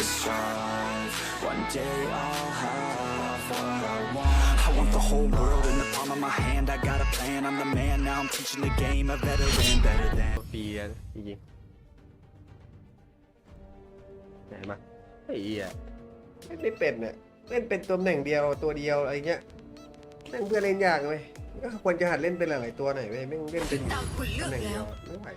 to strive. One day I'll have what I want. I want the whole world in the palm of my hand. I got a plan, I'm the man. Now I'm teaching the game. A veteran, better than. ฟรีอะจริงๆไหนมาไอ้เหี้ยเล่นไม่เป็นเนี่ยเล่นเป็นตัวตำแหน่งเดียวตัวเดียวอะไรเงี้ยแม่งเพื่อนเล่นยากเว้ยก็ควรจะหัดเล่นเป็นหลายๆตัวหน่อยเว้ยแม่งเล่นเป็นอยู่ตามคุณเลือกตำแหน่งเดีแล้ยว วไม่ไหว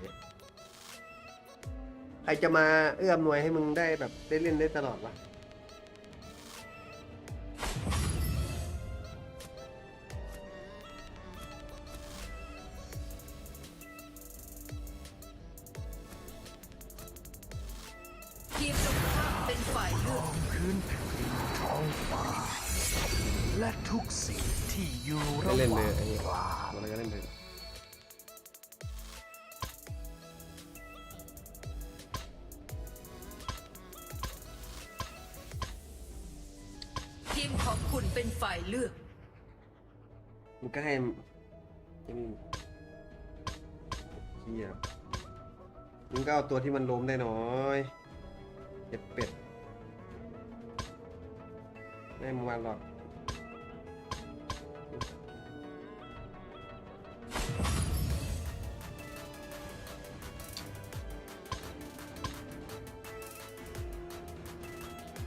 ใครจะมาเอื้อมหน่วยให้มึงได้แบบได้เล่นได้ตลอดวะทีมตรงข้ามเป็นฝ่ายเลือกพื้นแผ่นดินท้องฟ้าและทุกสิ่งที่อยู่ไม่ระเล่นหเลว่ายงไอ้เหี้ยมันก็เล่นเลย มึงก็ให้ไอ้นี่เฮียมึงก็เอาตัวที่มันล้มได้น้อยเจ็ดเป็ดไม่ให้มึงมาหรอก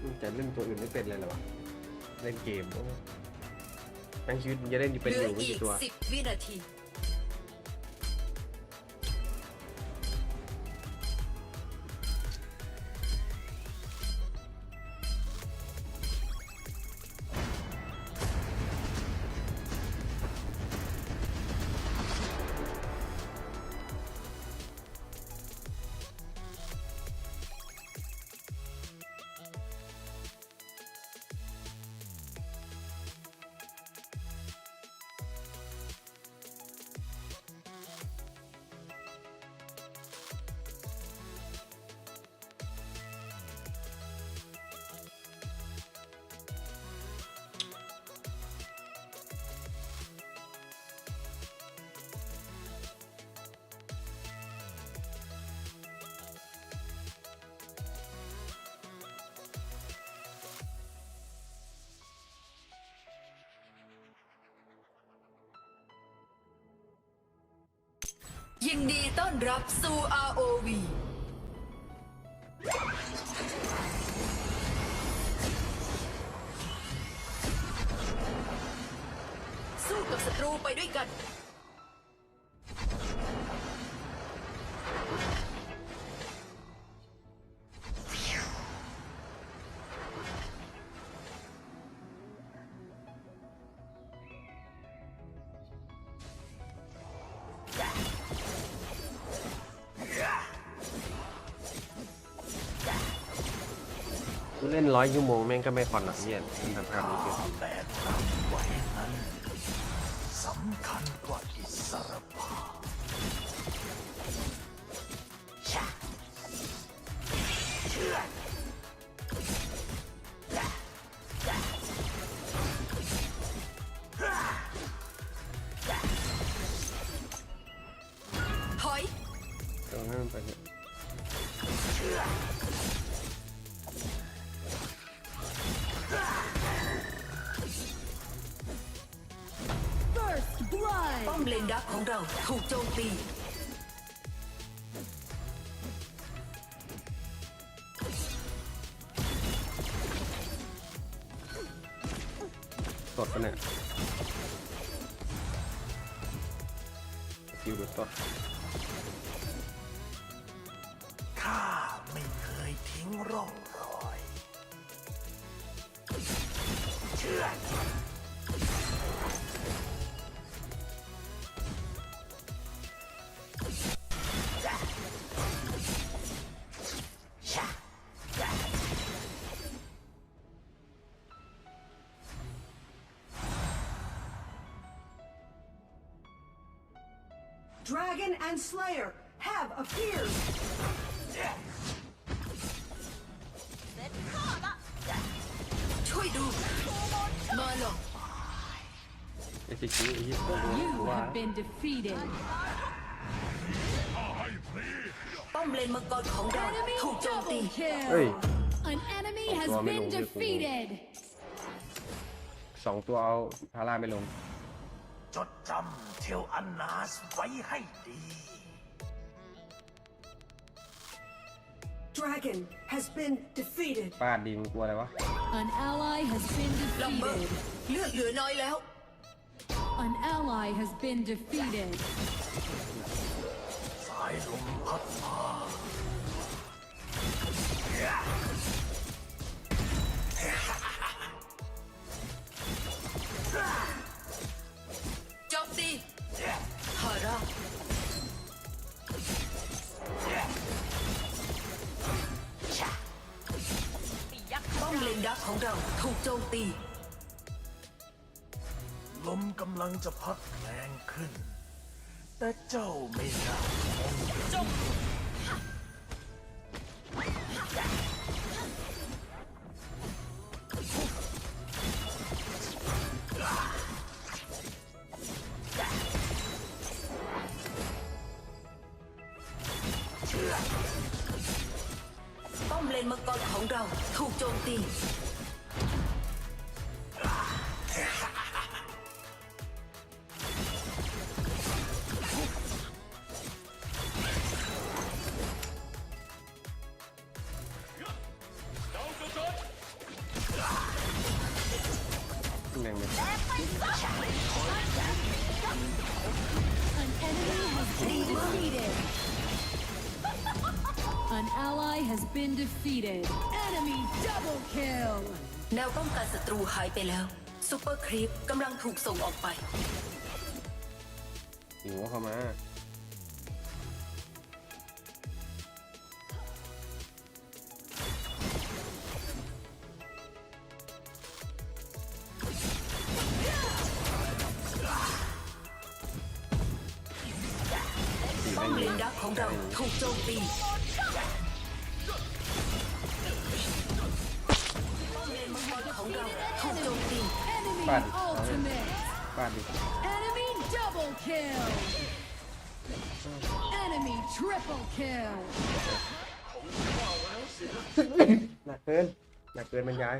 มึงจะเล่นตัวอื่นไม่เป็นเลยเหรอวะ เล่นเกมโอ้ แม่งชีวิตมึงจะเล่นอยู่เป็นเหลือยู่ไม่อีกี่กตัว สิบวินาที ยินดีต้อนรับสู่ ROV สู้กับศัตรูไปด้วยกัน ร้อยชั่วโมงแม่งก็ไม่คอนหรอกเนี่ยทำการนี้คือแบกรั อมเลนดักของเราถูกโจมตี สดปะเนี่ยคิวดูสดข้าไม่เคยทิ้งร่องรอย เชื่อ งกรของเราถูกโจมตี Double kill. Hey. An enemy ตัว has ไม่ล been งด้วยกู defeated. สองตัวเอาทาร่าไม่ลง จดจำเทลอันนาสไว้ให้ดี Dragon has been defeated. ป้าดดีมึงกลัวอะไรวะ An ally has been ลัมเบอร์ defeated. เลือดเหลือน้อยแล้ว An ally has been defeated. สายลมพัดมา มตี ลมกำลังจะพัดแรงขึ้น แต่เจ้าไม่น่าป้อมเลนมังกรของเราถูกโจมตี An ally has been defeated. Enemy double kill. แนวป้องกันศัตรูหายไปแล้วซูเปอร์ครีปกำลังถูกส่งออกไป หิวเข้ามา ป้อมเลนดักของเราถูกโจมตี ป้อมเลนมังกรของเราถูกโจมตี Enemy Bad. ultimate. ป้าดดิ Enemy double kill. Enemy triple kill. หนักเกิน หนักเกินมันย้าย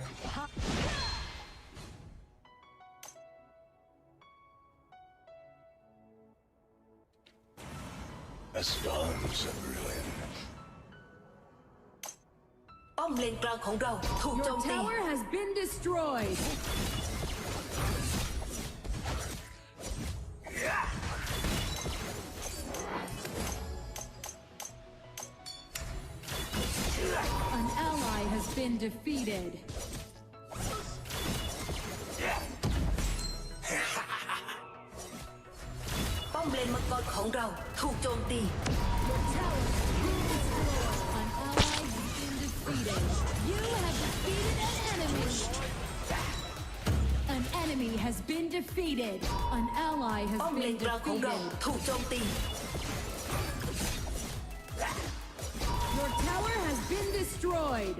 ป้อมเลนกลางของเราถูกโจ Your มตี tower has been destroyed. An ally has been defeated. ป้อมเลนมังกรของเราถูกโจมตี defeated. You have defeated an enemy. An enemy has been defeated. An ally ป้อ has มเล been นกลางของเรา defeated. ถูกโจมตี Your tower has been destroyed.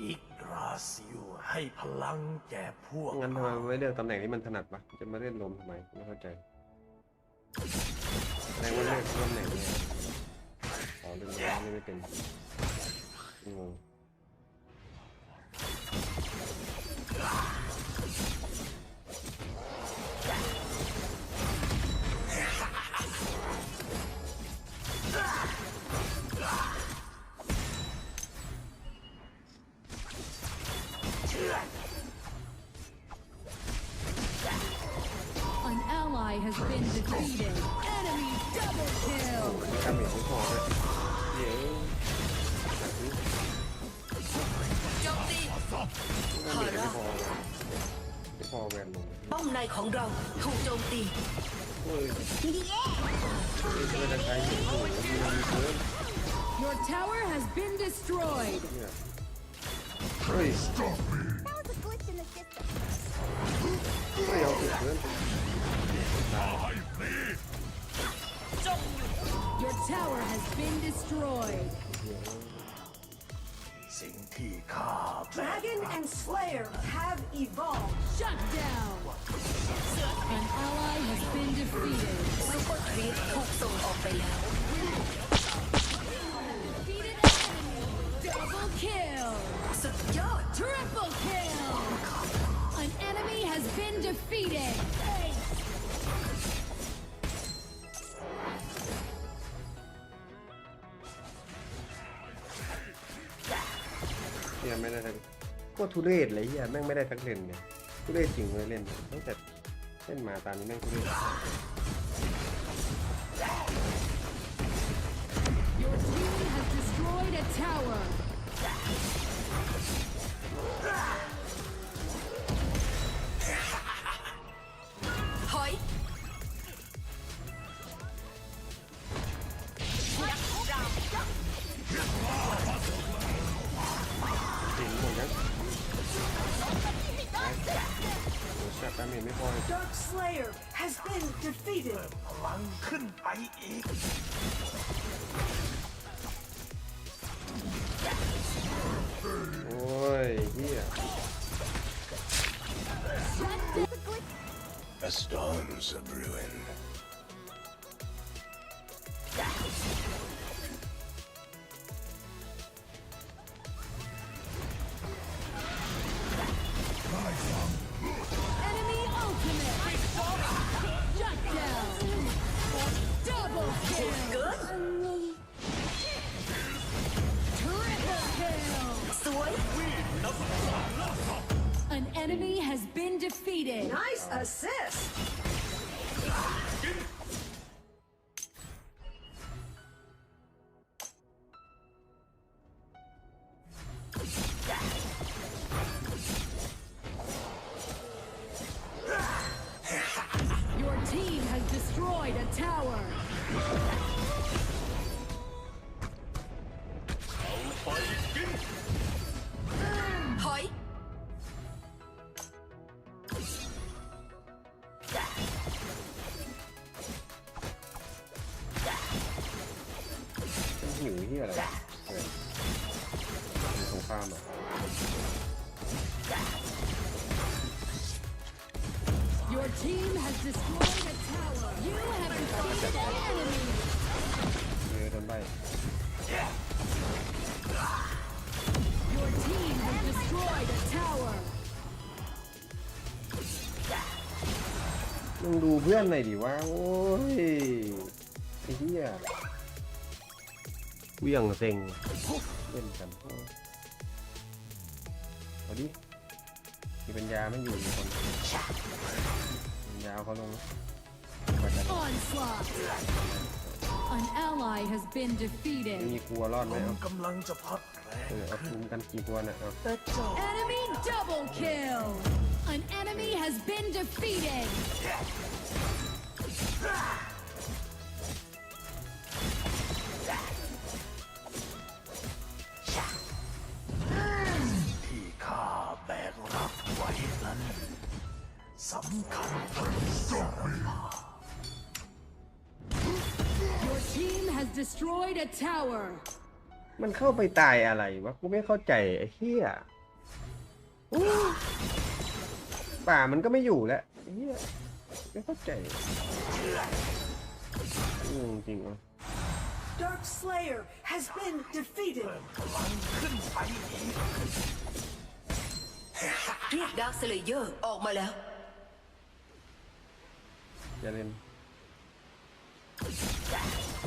อีกราซิลให้พลังแก่พวกงั้นทำไมไม่เลือกตำแหน่งที่มันถนัดวะจะมาเล่นลมทำไมไม่เข้าใจแสดงว่าเลือกตำแหน่งเนี่ยอ๋อเล่นลมไม่เป็นงง has been defeated. Enemy double kill. ทำเห็นไม่พอเลยเย้โจมตีทำเห็นไม่พอไม่พอแวนลงป้อมในของเราถูกโจมตีเฮ้ยเพื่อนจะใช้หินอยู่มีมีเพื่อน Your tower has been destroyed. เนี่ย เฮ้ย That was a glitch in the system. ไม่เอาผิดเพื่อ been destroyed. สิ่งที่ข้าแบก Dragon and Slayer have evolved. Shut down. An ally has been defeated. ซูเปอร์ครีปถูกส่งออกไปแล้ว Defeated enemy. Double kill. สุดยอด Triple kill. An enemy has been defeated. เนี่ยไม่ได้ทั้งโคตรทุเรศเลยเฮียแม่งไม่ได้ทั้งเลนเนี่ยทุเรศจริงเลยเล่นตั้งแต่เล่นมาตามนี้แม่งทุเรศ Dark Slayer has been defeated. พลังขึ้นไปอีก โอ้ยเฮีย The storms of ruin assist. เยอโดนใบ Your team has destroyed a tower. มึงดูเพื่อนหน่อยดิว่าโอ้ยไอ้เหี้ยเวี่ยงเซ็งเล่นกันโอ้ยเอาดิมีปัญญาไม่อยู่อีกคน ปัญญาเอาเขาลงมากัน Onslaught. An ally has been มี defeated. กลัวรอดไหมผมเอากำลังจะพักแรงเออเอาคุมกันกี่ตัวน่ะเอา แต่เจ้า Enemy double kill. An enemy has been defeated. สำคัญสารภาพ Your team has destroyed a tower. มันเข้าไปตายอะไรวะ กูไม่เข้าใจไอ้เหี้ยโอ้ยป่ามันก็ไม่อยู่แล้วไอ้เหี้ยไม่เข้าใจงงจริงอะ Dark Slayer has been defeated. ขึ้นไปอีกเรียกดาร์คสเลเยอร์ออกมาแล้ว อย่าล่น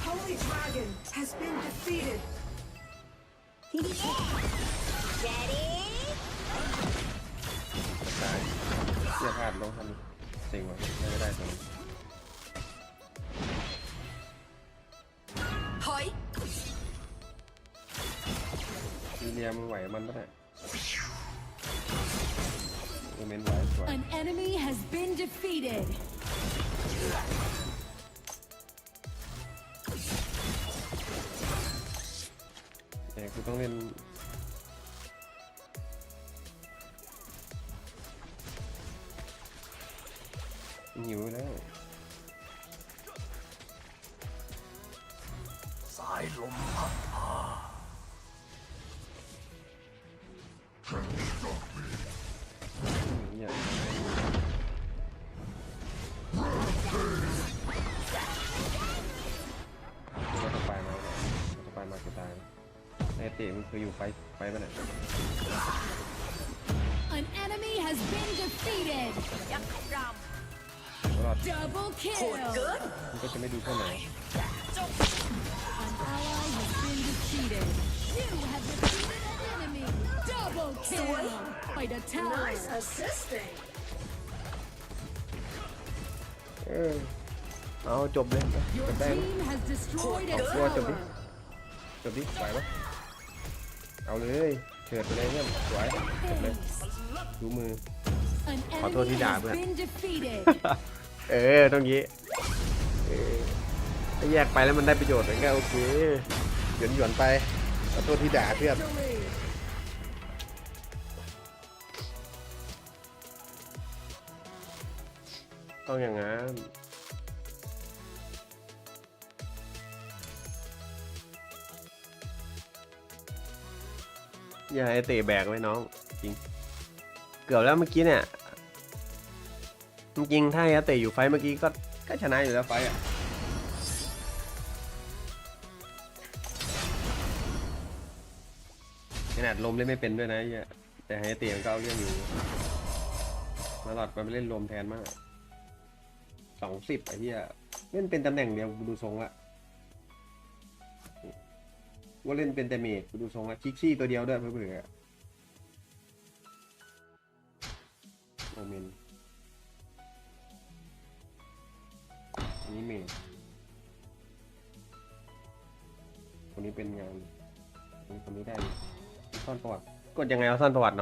Holy Dragon has been defeated. Ready? ตายเสียพลาดลงทันเสิงว่ะไม่ได้ตรงนี้ Hoi. ซีเนียมันไหวมันปะเนี่ยโมเมนต์ไหวสวย An enemy has been defeated. แต่กูต้องเล่นหิวแล้วสายลมพัด คืออยู่ไฟไฟปะเนี่ย An enemy has been defeated. รอด Double โหด kill. เกิน มันก็จะไม่ดูเท่าไหร่ An ally has been defeated. You have defeated an enemy. Double kill. By the tower. Nice assisting. เออเอาจบเลยจ Your บได้ไหม team has destroyed a ตัวจบดิ tower. จบดิไหวปะ เอาเลยเฉิดไปเลยเนี่ยสวยจบเลยดูมือ An ขอโทษที่ enemy ด่า has เพื่อน been defeated. เออต้องงี้เออถ้าแยกไปแล้วมันได้ประโยชน์มันก็โอเคหยวนหยวนๆไปขอโทษที่ด่าเพื่อน Victory. ต้องอย่างนั้น อย่าให้เตะแบกไว้น้อง จริง เกือบแล้วเมื่อกี้เนี่ย จริงๆถ้าไอ้เตะอยู่ไฟเมื่อกี้ก็ก็ชนะอยู่แล้วไฟอะขนาดลมเล่นไม่เป็นด้วยนะอ้เหี้ยแต่ไฮเตียมันก็เอาเรื่องอยู่ มาหลอดมันไปเล่นลมแทนมากสองสิบไอ้เหี้ยเล่นเป็นตำแหน่งเดียวดูทรงละ ว่าเล่นเป็นแต่เมดกูดูทรงละคิกซี่ตัวเดียวด้วยเผื่อๆโอเมนอันนี้เมดคนนี้เป็นงานคนนี้คนนี้ได้ซ่อนประวัติกดยังไงเอาซ่อนประวัติเนาะ